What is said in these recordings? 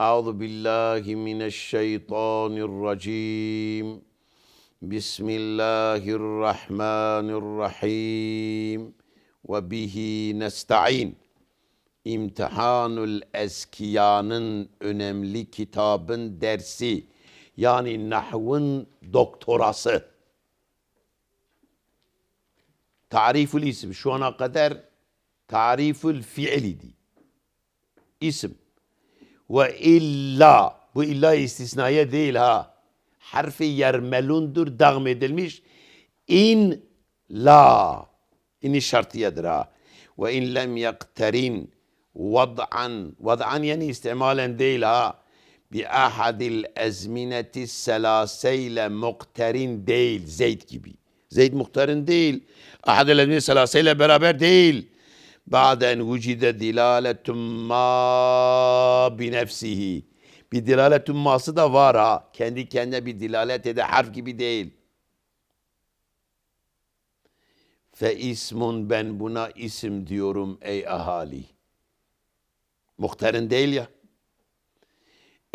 Euzu billahi mineşşeytanirracim. Bismillahirrahmanirrahim. Ve bihi nesta'in. İmtihanul Eskiyanın önemli kitabın dersi. Yani nahvın doktorası. Tarifül isim. Şu ana kadar tarifül fiil idi. İsim. Ve illa. Bu illa istisnaya değil ha. Harfi yermelundur dağım edilmiş. İn la. İni şartiyedir ha. Ve in lem yakterin vad'an. Vad'an yani istimalen değil ha. Bi ahadil ezmineti selaseyle mukterin değil. Zeyd gibi. Zeyd muhtarın değil. Ahadil ezmineti selaseyle beraber değil. Ba'den vücide dilaletum ma bi nefsihi. Bir dilaletun ması da var ha. Kendi kendine bir dilalet ede harf gibi değil. Fe ismun ben buna isim diyorum ey ahali. Muhtarın değil ya.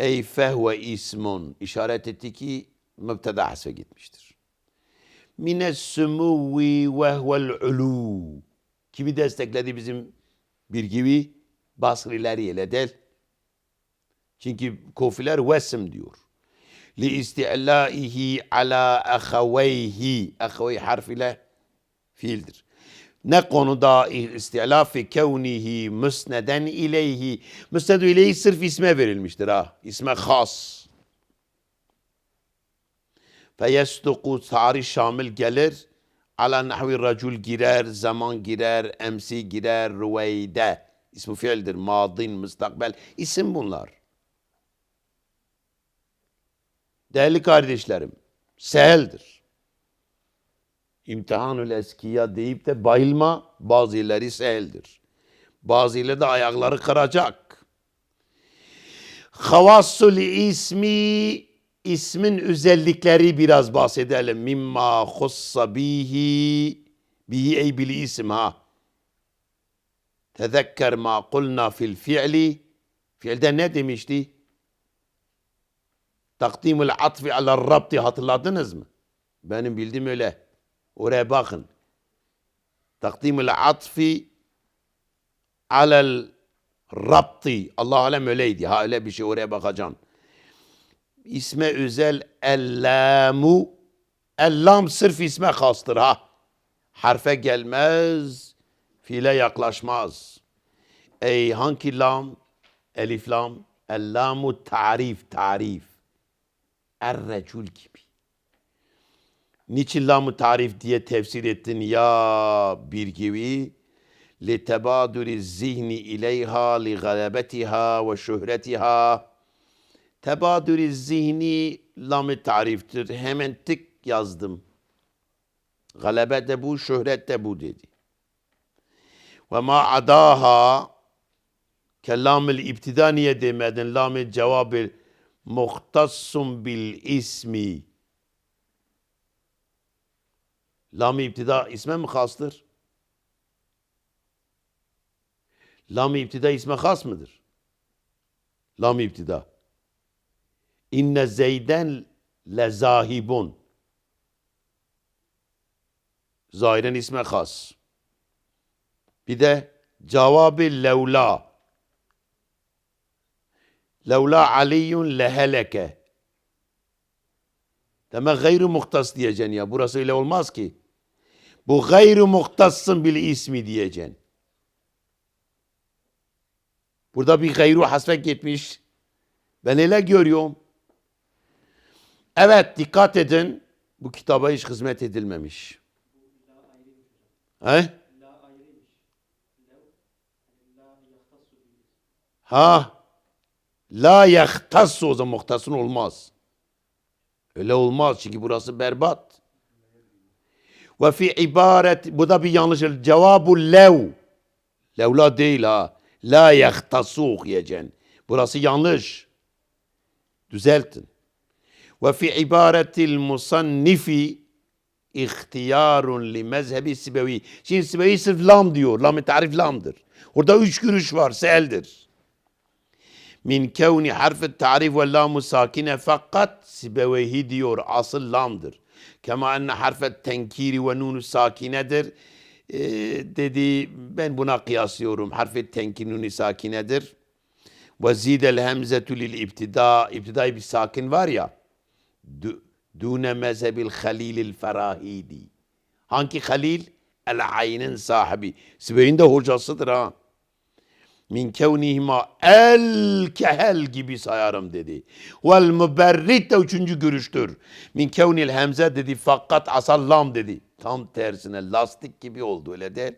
Ey fehve ismun. işaret etti ki mübteda hasfe gitmiştir. Mines sumuvi ve huvel ulu. Kimi destekledi bizim bir gibi? Basriler ile del. Çünkü kofiler vesim diyor. Li isti'laihi ala ahaveyhi. Ahavey harf ile fiildir. Ne konuda isti'la fi kevnihi müsneden ileyhi. Müsnedu ileyhi sırf isme verilmiştir ha. İsme has. Feyestuku tarih şamil gelir. Ala nahvi racul girer, zaman girer, emsi girer, rüveyde. İsmi fiildir. Madin, müstakbel. İsim bunlar. Değerli kardeşlerim, seheldir. İmtihanül eskiya deyip de bayılma, bazıları seheldir. Bazıları da ayakları kıracak. Havassul ismi ismin özellikleri biraz bahsedelim. Mimma hussa bihi bihi ey bil isim ha. Tezekker ma kulna fil fi'li. Fiilde ne demişti? Takdimul atfi ala rabti hatırladınız mı? Benim bildiğim öyle. Oraya bakın. Takdimul atfi alel rabti. Allah alem öyleydi. Ha öyle bir şey oraya bakacağım İsme özel ellamu. Ellam sırf isme kastır ha. Harfe gelmez, fiile yaklaşmaz. Ey hangi lam? Elif lam. Ellamu tarif, tarif. Er-recul gibi. Niçin lamı tarif diye tefsir ettin ya bir gibi? لِتَبَادُرِ الزِّهْنِ اِلَيْهَا لِغَلَبَتِهَا وَشُهْرَتِهَا Tebadürü zihni lamı tariftir. Hemen tık yazdım. Galebe de bu, şöhret de bu dedi. Ve ma adaha kellamil ibtida niye demedin? Lamı cevabı muhtassum bil ismi. Lam-ı iptida isme mi hastır? Lam-ı iptida isme has mıdır? Lam-ı iptida. İnne zeyden lezahibun. Zahiren isme has. Bir de cevabı levla. Levla aliyun leheleke. Demek gayru muhtas diyeceksin ya. Burası öyle olmaz ki. Bu gayru muhtassın bil ismi diyeceksin. Burada bir gayru hasfek gitmiş. Ben öyle görüyorum. Evet dikkat edin. Bu kitaba hiç hizmet edilmemiş. He? Ha? La yahtassu o zaman muhtasın olmaz. Öyle olmaz çünkü burası berbat. Ve fi ibaret bu da bir yanlış. Cevabu lev. Levla değil ha. La yahtassu okuyeceksin. Burası yanlış. Düzeltin. Ve fi ibaretil musannifi ihtiyarun li mezhebi sibevi. Şimdi sibevi sırf lam diyor. Lam-ı tarif lamdır. Orada üç görüş var. Seldir. min kevni harfi tarif ve lamu sakine fakat Sibeveyhi diyor asıl lamdır. Kema enne harfet tenkiri ve nunu sakinedir. Ee, dedi ben buna kıyaslıyorum. Harfi tenkir nunu sakinedir. Ve zidel hemzetü lil iptida. İptidai bir sakin var ya. Du- Dune mezhebil halilil ferahidi. Hangi halil? El aynin sahibi. Sibey'in de hocasıdır ha min kevnihima el kehel gibi sayarım dedi. Vel müberrit de üçüncü görüştür. Min kevnil hemze dedi fakat asal lam dedi. Tam tersine lastik gibi oldu öyle değil.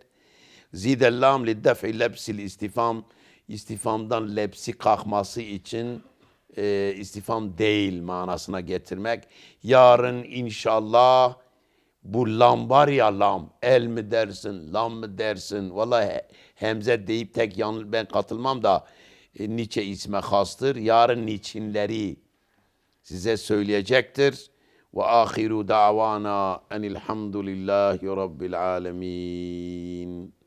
Zidel lam li def'i lebsil istifam. İstifamdan lepsi kalkması için e, istifam değil manasına getirmek. Yarın inşallah bu lam var ya lam. El mi dersin, lam mı dersin? Vallahi he- hemze deyip tek yanlış ben katılmam da e, Nietzsche isme hastır. Yarın niçinleri size söyleyecektir. Ve ahiru davana enilhamdülillahi rabbil alemin.